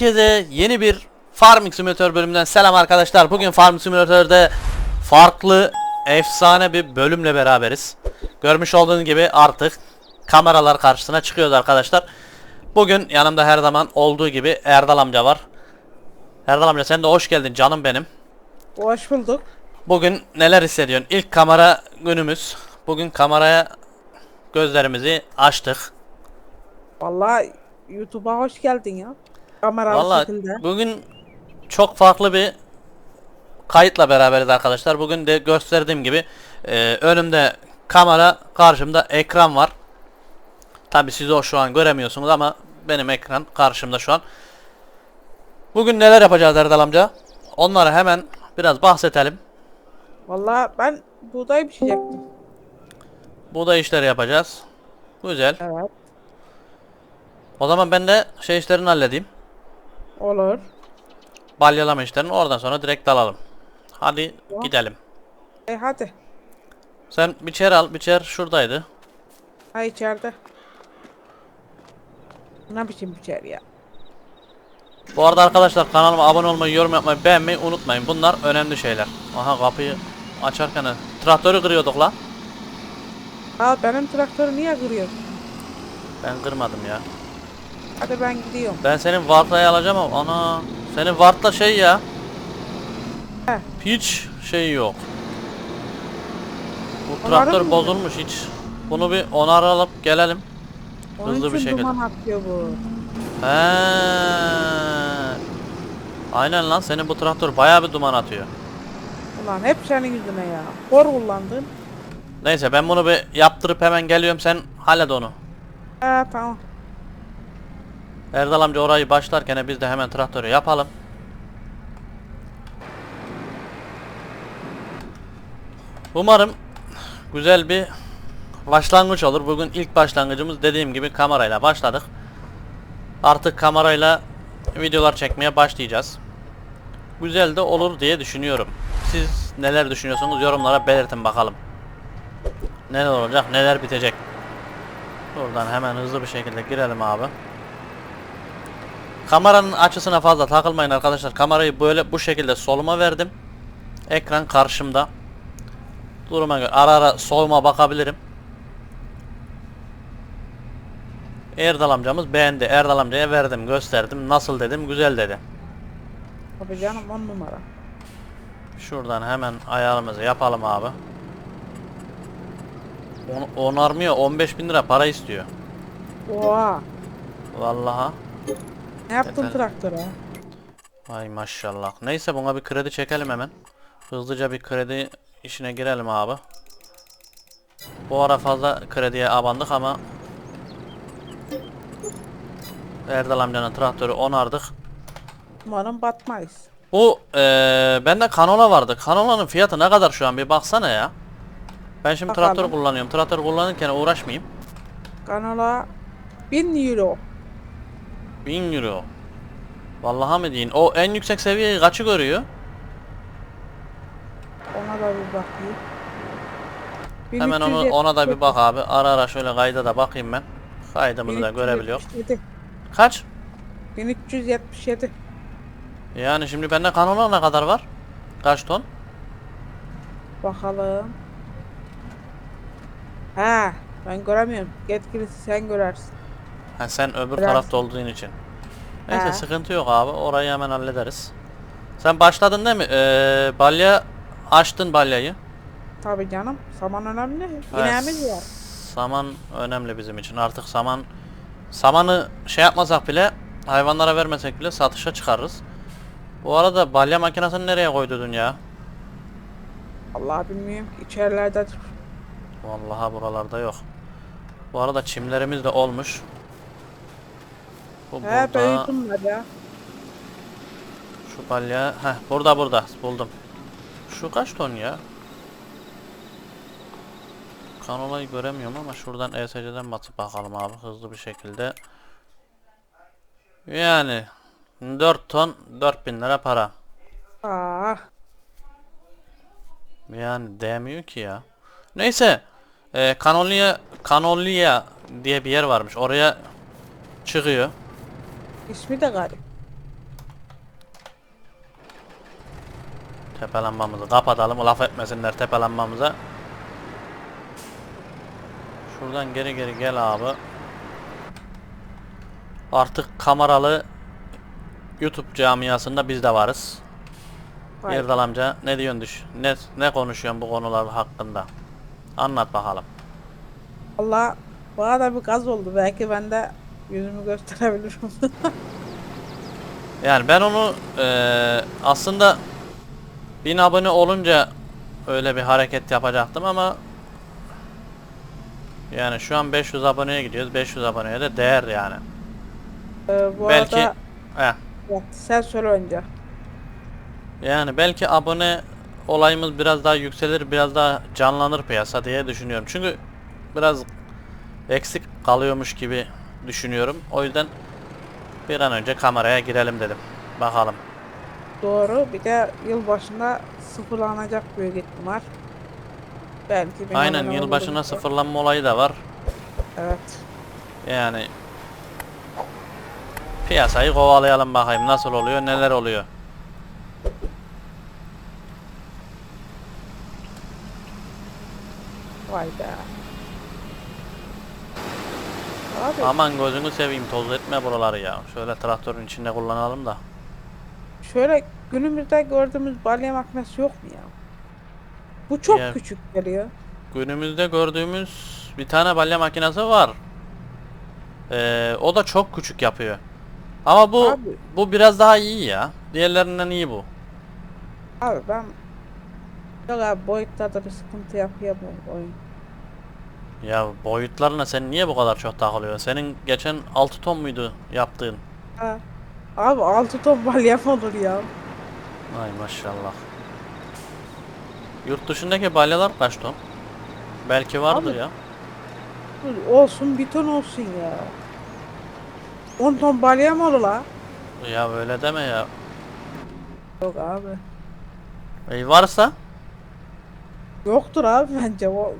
Herkese yeni bir Farming Simulator bölümünden selam arkadaşlar. Bugün Farming Simulator'da farklı efsane bir bölümle beraberiz. Görmüş olduğunuz gibi artık kameralar karşısına çıkıyoruz arkadaşlar. Bugün yanımda her zaman olduğu gibi Erdal amca var. Erdal amca sen de hoş geldin canım benim. Hoş bulduk. Bugün neler hissediyorsun? İlk kamera günümüz. Bugün kameraya gözlerimizi açtık. Vallahi YouTube'a hoş geldin ya. Kameralı Vallahi şekilde. bugün çok farklı bir kayıtla beraberiz arkadaşlar. Bugün de gösterdiğim gibi e, önümde kamera, karşımda ekran var. Tabi siz o şu an göremiyorsunuz ama benim ekran karşımda şu an. Bugün neler yapacağız Erdal amca? Onları hemen biraz bahsedelim. Vallahi ben buğday pişirecektim. Buğday işleri yapacağız. Güzel. Evet. O zaman ben de şey işlerini halledeyim. Olur. Balyalama işlerini oradan sonra direkt dalalım. Hadi Tamam. gidelim. E hadi. Sen biçer al. Biçer şuradaydı. Ha içeride. Ne biçim biçer ya. Bu arada arkadaşlar kanalıma abone olmayı, yorum yapmayı, beğenmeyi unutmayın. Bunlar önemli şeyler. Aha kapıyı açarken traktörü kırıyorduk la. Ha benim traktörü niye kırıyorsun? Ben kırmadım ya. Hadi ben gidiyorum. Ben senin Varta'yı alacağım ama ana senin Vart'ta şey ya. He. Hiç şey yok. Bu Onarım traktör mı? bozulmuş hiç. Bunu bir onar alıp gelelim. Onun Hızlı bir şekilde. duman atıyor bu. He. Aynen lan senin bu traktör bayağı bir duman atıyor. Ulan hep senin yüzüne ya. Hor kullandın. Neyse ben bunu bir yaptırıp hemen geliyorum sen hallet onu. He tamam. Erdal amca orayı başlarken biz de hemen traktörü yapalım. Umarım güzel bir başlangıç olur. Bugün ilk başlangıcımız dediğim gibi kamerayla başladık. Artık kamerayla videolar çekmeye başlayacağız. Güzel de olur diye düşünüyorum. Siz neler düşünüyorsunuz yorumlara belirtin bakalım. Neler olacak, neler bitecek. Buradan hemen hızlı bir şekilde girelim abi. Kameranın açısına fazla takılmayın arkadaşlar. Kamerayı böyle bu şekilde soluma verdim. Ekran karşımda. Duruma göre ara ara soluma bakabilirim. Erdal amcamız beğendi. Erdal amcaya verdim, gösterdim. Nasıl dedim, güzel dedi. Tabii canım on numara. Şuradan hemen ayarımızı yapalım abi. On, onarmıyor 15 bin lira para istiyor. Oha. Vallahi. Ne yaptın traktöre? Vay maşallah. Neyse buna bir kredi çekelim hemen. Hızlıca bir kredi işine girelim abi. Bu ara fazla krediye abandık ama Erdal amcanın traktörü onardık. Umarım batmayız. Bu eee bende kanola vardı. Kanola'nın fiyatı ne kadar şu an bir baksana ya. Ben şimdi Bakalım. traktör kullanıyorum. Traktör kullanırken uğraşmayayım. Kanala 1000 euro. 1000 euro. Vallahi mi deyin? O en yüksek seviyeyi kaçı görüyor? Ona da bir bakayım. Hemen onu, ona da bir bak abi. Ara ara şöyle kayda da bakayım ben. Kaydımızı da görebiliyor. 1377. Kaç? 1377. Yani şimdi bende kanola ne kadar var? Kaç ton? Bakalım. Ha, ben göremiyorum. Yetkilisi sen görersin. Ha sen öbür Biraz. tarafta olduğun için. Neyse He. sıkıntı yok abi. Orayı hemen hallederiz. Sen başladın değil mi? Ee, balya açtın balyayı. Tabii canım. Saman önemli. İneğimiz var. Saman önemli bizim için. Artık saman samanı şey yapmasak bile hayvanlara vermesek bile satışa çıkarırız. Bu arada balya makinesini nereye koydun ya? Allah bilmiyorum. İçerilerdedir. Vallahi buralarda yok. Bu arada çimlerimiz de olmuş. Bu He burada. büyüdüm var ya. Şu balya. Heh burada burada buldum. Şu kaç ton ya? Kanolayı göremiyorum ama şuradan ESC'den batıp bakalım abi hızlı bir şekilde. Yani 4 ton 4000 lira para. Aa, Yani değmiyor ki ya. Neyse. E, Kanolya, Kanolya diye bir yer varmış. Oraya çıkıyor. İsmi de garip. Tepelenmamızı kapatalım. Laf etmesinler tepelenmamıza. Şuradan geri geri gel abi. Artık kameralı YouTube camiasında biz de varız. Hayır. Erdal amca ne diyorsun düş? Ne, ne konuşuyorsun bu konular hakkında? Anlat bakalım. Allah bana da bir gaz oldu. Belki ben de yüzümü gösterebilirim. Yani ben onu eee, aslında 1000 abone olunca öyle bir hareket yapacaktım ama yani şu an 500 aboneye gidiyoruz. 500 aboneye de değer yani. Ee, bu Belki arada heh, Bak, sen söyle önce. yani belki abone olayımız biraz daha yükselir, biraz daha canlanır piyasa diye düşünüyorum. Çünkü biraz eksik kalıyormuş gibi düşünüyorum. O yüzden bir an önce kameraya girelim dedim. Bakalım. Doğru. Bir de yılbaşında sıfırlanacak büyük ihtimal. Belki Aynen yılbaşına oluruz. sıfırlanma olayı da var. Evet. Yani piyasayı kovalayalım bakayım nasıl oluyor, neler oluyor. Vay be. Abi Aman gözünü seveyim toz etme buraları ya. Şöyle traktörün içinde kullanalım da. şöyle günümüzde gördüğümüz balya makinesi yok mu ya? Bu çok Ya- küçük geliyor. Günümüzde gördüğümüz bir tane balya makinesi var. Ee, o da çok küçük yapıyor. Ama bu Abi. bu biraz daha iyi ya. Diğerlerinden iyi bu. Abi ben Yok abi boyutlarda bir sıkıntı yapıyor bu oyun. Ya boyutlarına sen niye bu kadar çok takılıyorsun? Senin geçen 6 ton muydu yaptığın? Ha. Abi 6 ton balya mı olur ya? Ay maşallah. Yurt dışındaki balyalar kaç ton? Belki vardır Abi- ya. Olsun bir ton olsun ya. 10 ton balya mı olur la? Ya öyle deme ya. Yok abi. E varsa Yoktur abi bence o.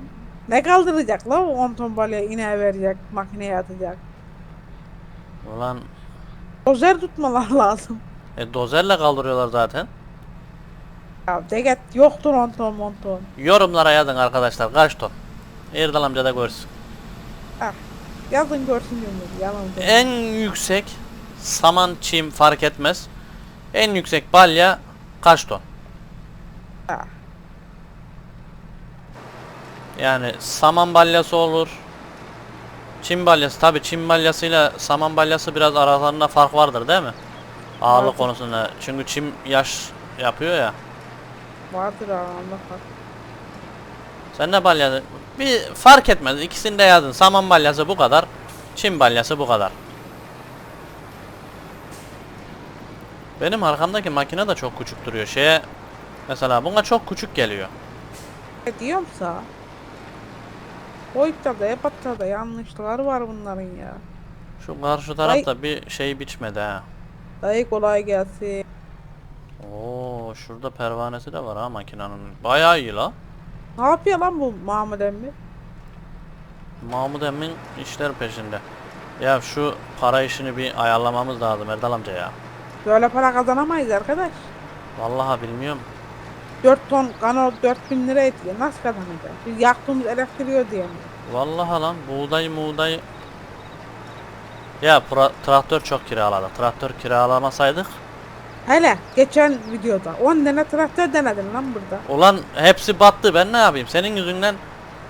Ne kaldıracak la o 10 ton balya ineğe verecek, makineye atacak. ulan Dozer tutmalar lazım. e, dozerle kaldırıyorlar zaten. Ya deget yoktur 10 ton 10 ton. Yorumlara yazın arkadaşlar kaç ton? Erdal amca da görsün. Ah. Yazın görsün diyorum yalan. En yüksek saman çim fark etmez. En yüksek balya kaç ton? Ah. Yani saman balyası olur. Çim balyası tabi çim balyasıyla saman balyası biraz aralarında fark vardır değil mi? Ağırlık Vardır. konusunda. Çünkü çim yaş yapıyor ya. Vardır Allah bak. Sen ne balya? Bir fark etmez. İkisini de yazın. Saman balyası bu kadar. Çim balyası bu kadar. Benim arkamdaki makine de çok küçük duruyor. Şeye mesela buna çok küçük geliyor. Ne diyorumsa boyutlarda, ebatlarda yanlışlıklar var bunların ya. Şu karşı tarafta bir şey biçmedi ha. Dayı kolay gelsin. Oo, şurada pervanesi de var ha makinenin. Bayağı iyi la. Ne yapıyor lan bu Mahmut emmi? Mahmut emmin işler peşinde. Ya şu para işini bir ayarlamamız lazım Erdal amca ya. Böyle para kazanamayız arkadaş. Vallahi bilmiyorum. 4 ton kanal 4000 lira ediyor. Nasıl kazanacağız? Biz yaktığımız elektriği diye mi? Vallahi lan buğday muğday. Ya pra- traktör çok kiraladık. Traktör kiralamasaydık. Hele geçen videoda 10 tane traktör denedin lan burada. Ulan hepsi battı ben ne yapayım? Senin yüzünden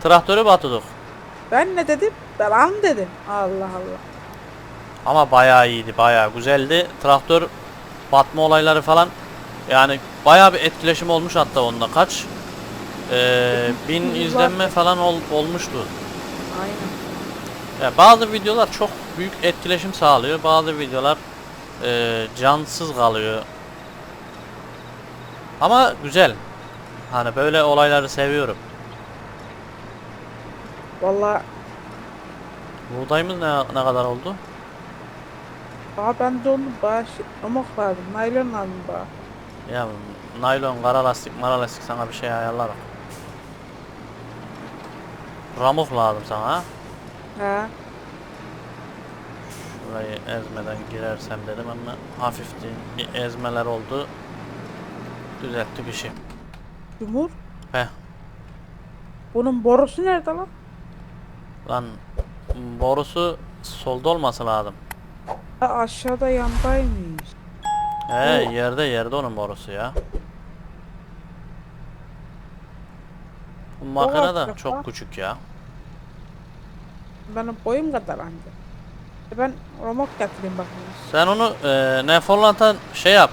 traktörü batırdık. Ben ne dedim? Ben an dedim. Allah Allah. Ama bayağı iyiydi bayağı güzeldi. Traktör batma olayları falan. Yani bayağı bir etkileşim olmuş hatta onda kaç? Ee, bin izlenme falan ol- olmuştu. Aynen. Ya bazı videolar çok büyük etkileşim sağlıyor. Bazı videolar e, cansız kalıyor. Ama güzel. Hani böyle olayları seviyorum. Vallahi Buğdayımız ne, ne kadar oldu? daha ben de onu baş amok lazım. Naylon lazım bana. Ya naylon, kara lastik, mara lastik sana bir şey ayarlarım. Ramuk lazım sana ha. He. Şurayı ezmeden girersem dedim ama hafif değil. Bir ezmeler oldu. Düzeltti bir şey. Cumhur. Heh. Bunun borusu nerede lan? Lan borusu solda olması lazım. Ha, aşağıda yandaymış. He yerde yerde onun borusu ya. Bu makine da çok küçük ya. Benim boyum kadar anca. E ben romok getireyim bakayım. Sen onu e, Neforlant'a şey yap.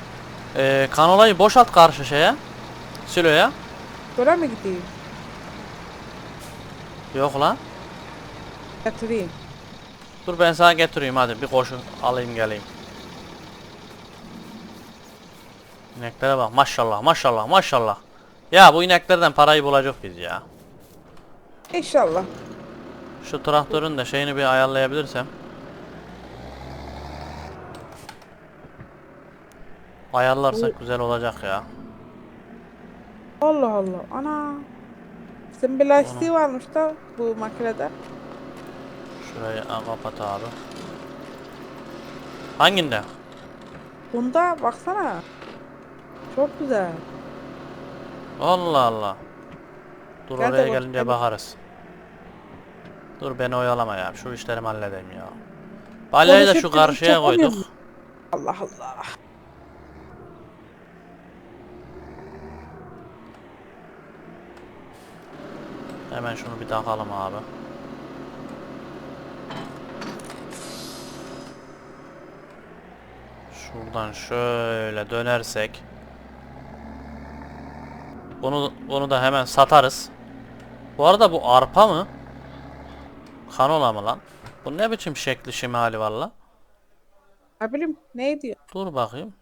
E, kanolayı boşalt karşı şeye. Siloya. Böyle mi gideyim? Yok lan. Getireyim. Dur ben sana getireyim hadi bir koşun alayım geleyim. İneklere bak maşallah maşallah maşallah. Ya bu ineklerden parayı bulacak biz ya. İnşallah. Şu traktörün de şeyini bir ayarlayabilirsem. Ayarlarsak güzel olacak ya. Allah Allah. Ana. Sen bir lastiği varmış da bu makinede. Şurayı kapat abi. Hanginde? Bunda baksana. Çok güzel. Allah Allah. Dur Gel de oraya gelince gel. bakarız. Dur beni oyalama ya. Şu işlerimi halledeyim ya. Balyayı da şu Konuşurken karşıya koyduk. Allah Allah. Hemen şunu bir takalım abi. Şuradan şöyle dönersek. Bunu bunu da hemen satarız. Bu arada bu arpa mı? Kanola mı lan? Bu ne biçim şekli şimali var lan? Ne diyor? Dur bakayım.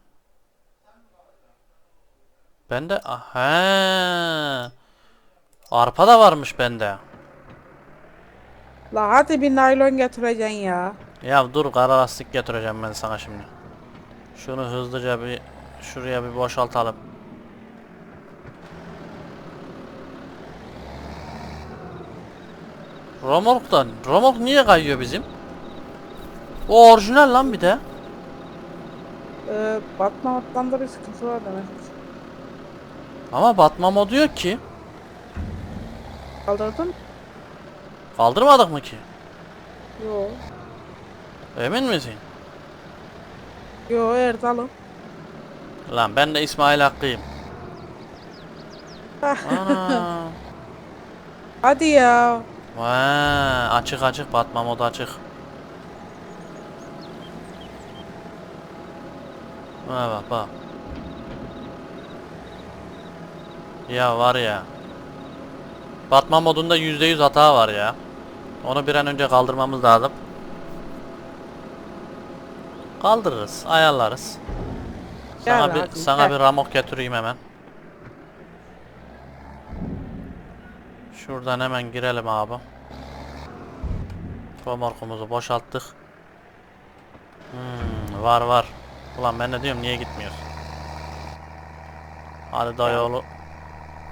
Bende aha. Arpa da varmış bende. La hadi bir naylon getireceksin ya. Ya dur kara lastik getireceğim ben sana şimdi. Şunu hızlıca bir şuraya bir boşaltalım. Romork'tan. Romork niye kayıyor bizim? O orijinal lan bir de. Ee, batmamaktan da bir sıkıntı var demek. Ama batma modu yok ki. Kaldırdın? Kaldırmadık mı ki? Yo. Emin misin? Yo Erdal'ım. Lan ben de İsmail Hakkı'yım. Ana. Hadi ya. Vay, açık açık batma modu açık. Ha bak bak. Ya var ya. Batma modunda %100 hata var ya. Onu bir an önce kaldırmamız lazım. Kaldırırız, ayarlarız. Sana bir sana bir ramok getireyim hemen. Şuradan hemen girelim abi. Romorkumuzu boşalttık. Hmm, var var. Ulan ben de diyorum niye gitmiyorsun? Hadi dayıoğlu.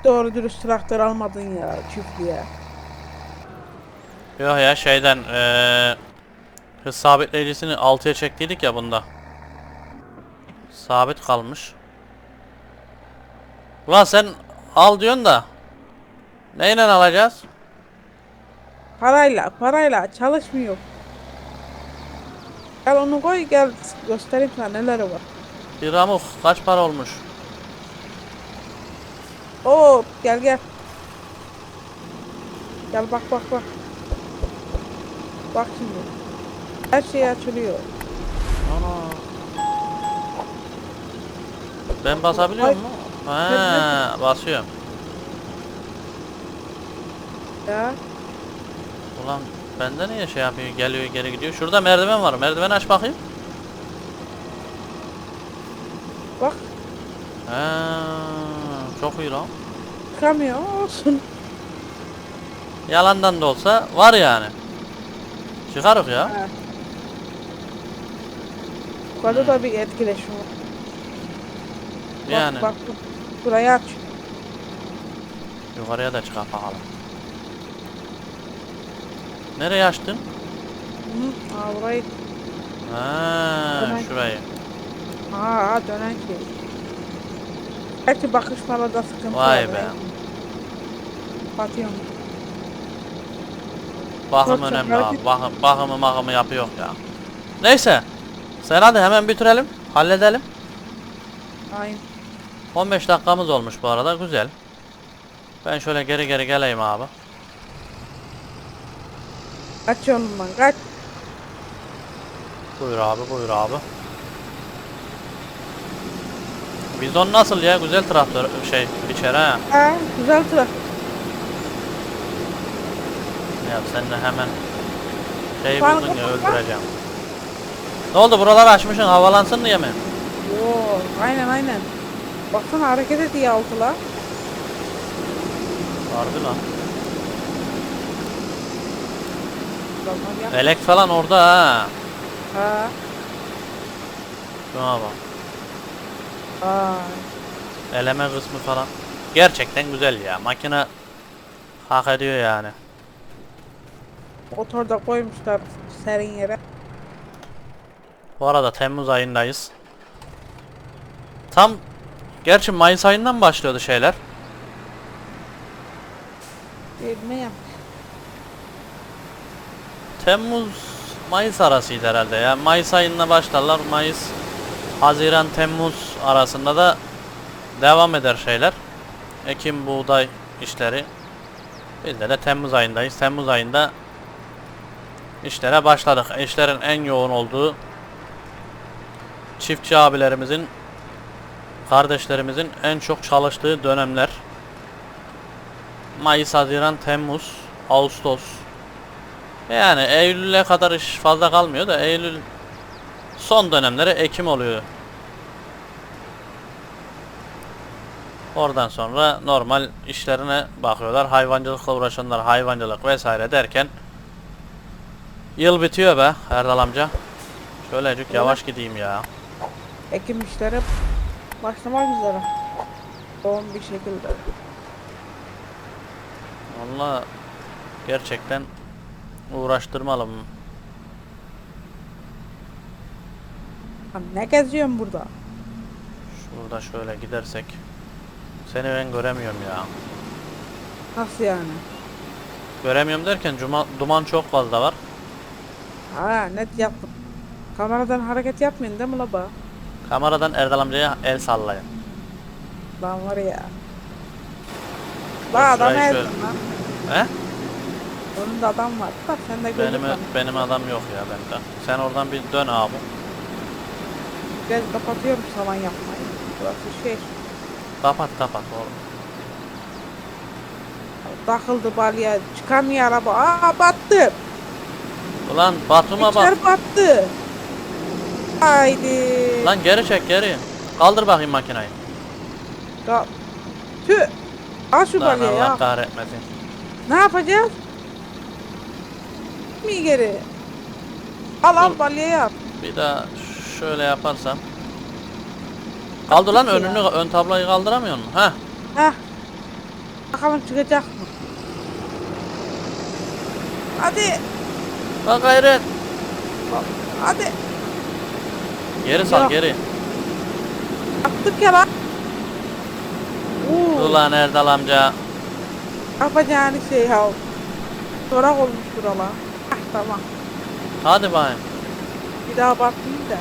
Doğru dürüst traktör almadın ya çiftliğe. Yok ya şeyden eee hız sabitleyicisini 6'ya çektiydik ya bunda. Sabit kalmış. Ulan sen al diyorsun da neyle alacağız? Parayla, parayla çalışmıyor. Gel onu koy gel göstereyim sana neleri var. Bir ramuk kaç para olmuş? Oo gel gel. Gel bak bak bak. Bak şimdi. Her şey açılıyor. Ana. Ben basabiliyor Ay. muyum? Ha, basıyorum. Ya. Ulan bende niye şey yapıyor? Geliyor geri gidiyor. Şurada merdiven var. Merdiven aç bakayım. Bak Ha, çok iyi lan. çıkamıyor olsun. Yalandan da olsa var yani. Çıkarık ya. Ha. Yukarıda da bir etkileşim var. Bak, Yani Bak bak. Burayı aç. yukarıya da çıkar bakalım. Nereye açtın? Hı, aa, burayı. Ha, Hemen- şurayı. Aa dönen şey. Belki bakışmalarda sıkıntı Vay var be. Batıyorum. Bakım Çok önemli çok abi. Bakım, bakımı makımı yapıyor ya. Neyse. Sen hadi hemen bitirelim. Halledelim. Aynen. 15 dakikamız olmuş bu arada. Güzel. Ben şöyle geri geri geleyim abi. Kaç yolundan kaç. Buyur abi buyur abi. Bizon nasıl ya? Güzel traktör şey biçer ha. Ha, güzel tıra. Ya sen de hemen şey Var buldun ya öldüreceğim. Ne oldu buraları açmışsın havalansın diye mi? Oo, aynen aynen. Baksana hareket ediyor altıla. Harbi lan. Adamlar ya. Elek falan orada ha. Ha. Şuna bak. Ay. Eleme kısmı falan. Gerçekten güzel ya. Makine hak ediyor yani. Motorda koymuşlar serin yere. Bu arada Temmuz ayındayız. Tam gerçi Mayıs ayından başlıyordu şeyler. Bilmiyorum. Temmuz Mayıs arasıydı herhalde ya. Mayıs ayında başlarlar. Mayıs Haziran Temmuz arasında da devam eder şeyler. Ekim buğday işleri. Biz de, de Temmuz ayındayız. Temmuz ayında işlere başladık. İşlerin en yoğun olduğu çiftçi abilerimizin kardeşlerimizin en çok çalıştığı dönemler. Mayıs, Haziran, Temmuz, Ağustos, yani Eylül'e kadar iş fazla kalmıyor da Eylül son dönemleri Ekim oluyor. Oradan sonra normal işlerine bakıyorlar. Hayvancılıkla uğraşanlar hayvancılık vesaire derken yıl bitiyor be Erdal amca. Şöylecik yavaş gideyim ya. Ekim işleri başlamak üzere. Yoğun bir şekilde. Valla gerçekten uğraştırmalı. Lan ne geziyorsun burada? Şurada şöyle gidersek. Seni ben göremiyorum ya. Nasıl yani? Göremiyorum derken cuma, duman çok fazla var. Ha net yaptım. Kameradan hareket yapmayın değil mi la ba? Kameradan Erdal amcaya el sallayın. Lan var ya. Dur La adam şurayı ezdin şöyle- lan. He? Önünde adam var. Bak sen de gördün Benim benim adam yok ya bende. Sen oradan bir dön abi. Gel kapatıyorum saman yapmayı. Burası şey. Kapat kapat oğlum. Takıldı balya. Çıkamıyor araba. Aa battı. Ulan Batum'a bak. İçer battı. Haydi. Lan geri çek geri. Kaldır bakayım makineyi. Ya, tüh. Al şu Lan balyayı Allah ya. kahretmesin. Ne yapacağız? Mi geri? Al al Dur. balyayı al. Bir daha şöyle yaparsam. Kaldır lan ya. önünü ön tablayı kaldıramıyor musun? Heh. Heh. Bakalım çıkacak mı? Hadi. Bak gayret. Hadi. Geri sal Yok. geri. Yaptık ya lan. Oo. Ulan Erdal amca. Yapacağını şey ya. Çorak olmuş buralar. Tamam. Hadi bakayım. Bir daha bakmayayım da.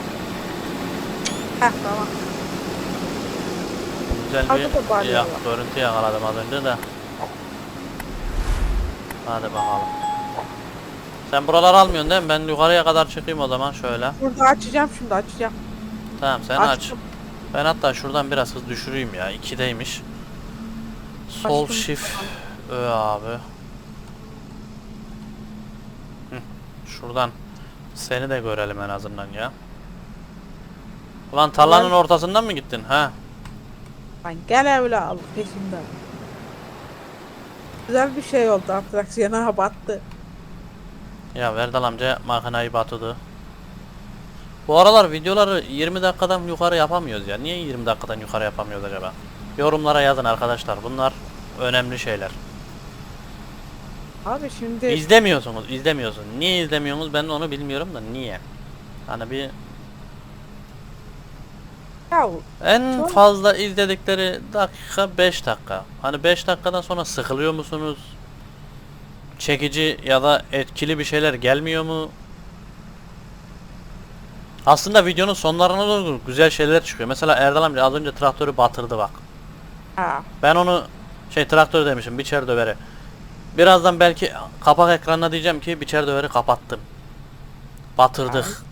Heh tamam. Güzel Hadi bir ya, görüntü yakaladım az önce de. Hadi bakalım. Sen buraları almıyorsun değil mi? Ben yukarıya kadar çıkayım o zaman şöyle. Burada açacağım şimdi açacağım. Tamam sen aç. Açtım. Ben hatta şuradan biraz hız düşüreyim ya. 2'deymiş. Sol Açtım. shift Ö abi. Hı, Şuradan seni de görelim en azından ya. Ulan tarlanın Ulan- ortasından mı gittin? Ha? Lan gel al peşimden. Güzel bir şey oldu atraksiyona battı. Ya Verdal amca makinayı batırdı. Bu aralar videoları 20 dakikadan yukarı yapamıyoruz ya. Niye 20 dakikadan yukarı yapamıyoruz acaba? Yorumlara yazın arkadaşlar. Bunlar önemli şeyler. Abi şimdi İzlemiyorsunuz, izlemiyorsun. Niye izlemiyorsunuz ben onu bilmiyorum da niye? Hani bir Ya En Çok- fazla izledikleri dakika 5 dakika. Hani 5 dakikadan sonra sıkılıyor musunuz? Çekici ya da etkili bir şeyler gelmiyor mu? Aslında videonun sonlarına doğru güzel şeyler çıkıyor. Mesela Erdal amca az önce traktörü batırdı bak. ha. Ben onu şey traktör demişim biçer döveri. Birazdan belki kapak ekranına diyeceğim ki biçer döveri kapattım. Batırdık.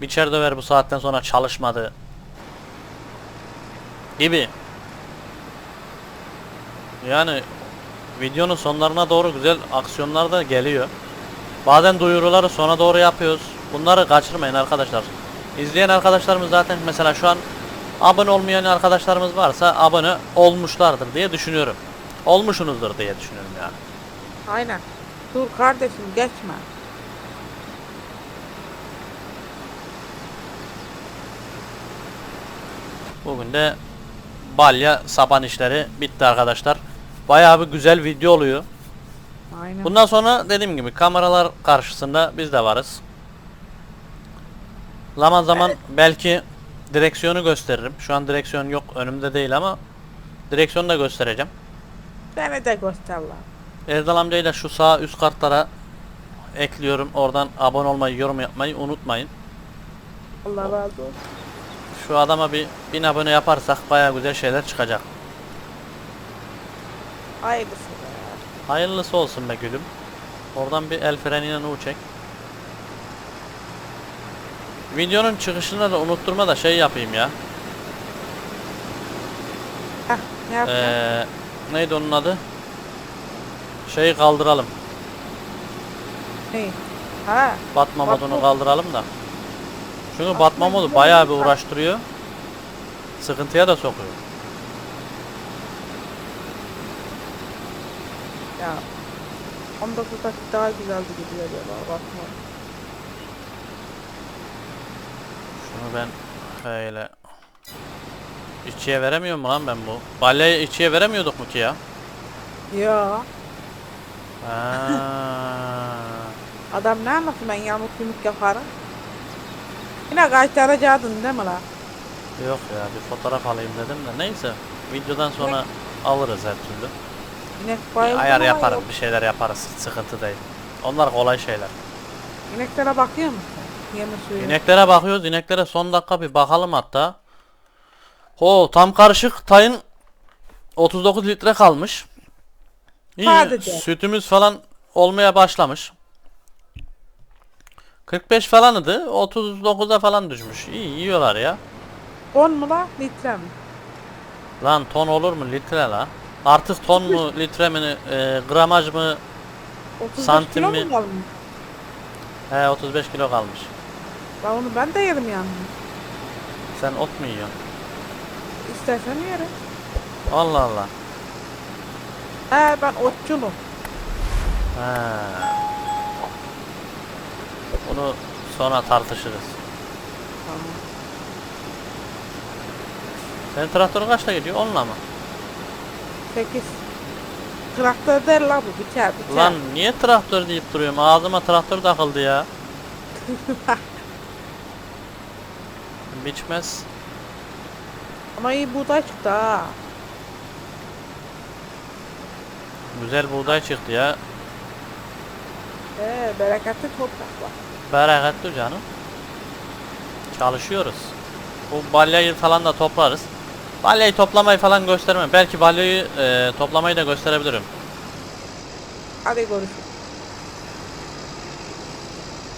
Biçer döver bu saatten sonra çalışmadı. Gibi. Yani videonun sonlarına doğru güzel aksiyonlar da geliyor. Bazen duyuruları sona doğru yapıyoruz. Bunları kaçırmayın arkadaşlar. İzleyen arkadaşlarımız zaten mesela şu an abone olmayan arkadaşlarımız varsa abone olmuşlardır diye düşünüyorum. Olmuşsunuzdur diye düşünüyorum yani. Aynen. Dur kardeşim geçme. Bugün de balya saban işleri bitti arkadaşlar. Bayağı bir güzel video oluyor. Aynen. Bundan sonra dediğim gibi kameralar karşısında biz de varız. Zaman zaman belki direksiyonu gösteririm. Şu an direksiyon yok önümde değil ama direksiyonu da göstereceğim. Beni de göster lan. Erdal amcayla şu sağ üst kartlara ekliyorum. Oradan abone olmayı, yorum yapmayı unutmayın. Allah razı olsun. Şu adama bir 1000 abone yaparsak bayağı güzel şeyler çıkacak. Hayırlısı be. Hayırlısı olsun be gülüm. Oradan bir el freniyle U çek. Videonun çıkışını da unutturma da şey yapayım ya. Heh, ne yapacağım? Ee, neydi onun adı? Şeyi kaldıralım. Ne? Ha. Batma Batma. modunu kaldıralım da. Çünkü Batma modu bayağı bir uğraştırıyor. Sıkıntıya da sokuyor. Ya. 19 dakika daha güzeldi gidiyor acaba bakma. Şunu ben şöyle içiye veremiyor mu lan ben bu? Balyayı içiye veremiyorduk mu ki ya? Ya. Ha. Adam ne anlasın ben yamuk yumuk yaparım. Yine kaytaracaktın değil mi la? Yok ya bir fotoğraf alayım dedim de neyse videodan sonra alırız her türlü. İnek bayıldı ayar mı yaparız yok? bir şeyler yaparız sıkıntı değil. Onlar kolay şeyler. İneklere bakıyor musun? Yemi suyu. İneklere bakıyoruz ineklere son dakika bir bakalım hatta. Ho tam karışık tayın 39 litre kalmış. İyi Sadece. sütümüz falan olmaya başlamış. 45 falanıdı 39'a falan düşmüş. İyi yiyorlar ya. 10 mu la? Litre mi? Lan ton olur mu litre la? Artık ton mu litre mi e, gramaj mı 35 Santim kilo mi? mu kalmış? he 35 kilo kalmış. La onu ben de yerim yani. Sen ot mu yiyorsun? İstersen yerim. Allah Allah. He ben otçulum. He. Bunu sonra tartışırız. Tamam. Senin traktörün kaçta gidiyor? Onunla mı? 8. Traktör der la bu biter biter. Lan niye traktör deyip duruyorum? Ağzıma traktör takıldı ya. Biçmez. Ama iyi buğday çıktı ha. Güzel buğday çıktı ya. He bereketli toprak var. Bereketli canım. Çalışıyoruz. Bu balyayı falan da toplarız. Balyayı toplamayı falan göstermem. Belki balyayı e, toplamayı da gösterebilirim. Hadi görüşürüz.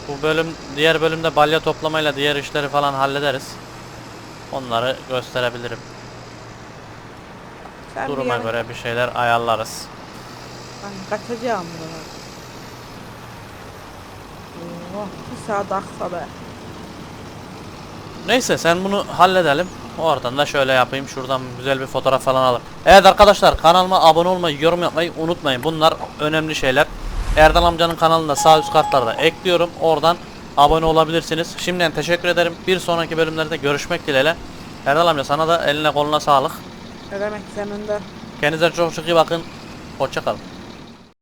Bu bölüm diğer bölümde balya toplamayla diğer işleri falan hallederiz. Onları gösterebilirim. Sen bir Duruma yana- göre bir şeyler ayarlarız. Ben kaçacağım buradan. Oh, bir saat aksa be. Neyse sen bunu halledelim. Oradan da şöyle yapayım. Şuradan güzel bir fotoğraf falan alalım. Evet arkadaşlar kanalıma abone olmayı, yorum yapmayı unutmayın. Bunlar önemli şeyler. Erdal amcanın kanalında sağ üst kartlarda ekliyorum. Oradan abone olabilirsiniz. Şimdiden teşekkür ederim. Bir sonraki bölümlerde görüşmek dileğiyle. Erdal amca sana da eline koluna sağlık. Ne demek senin de. Kendinize çok çok iyi bakın. Hoşçakalın.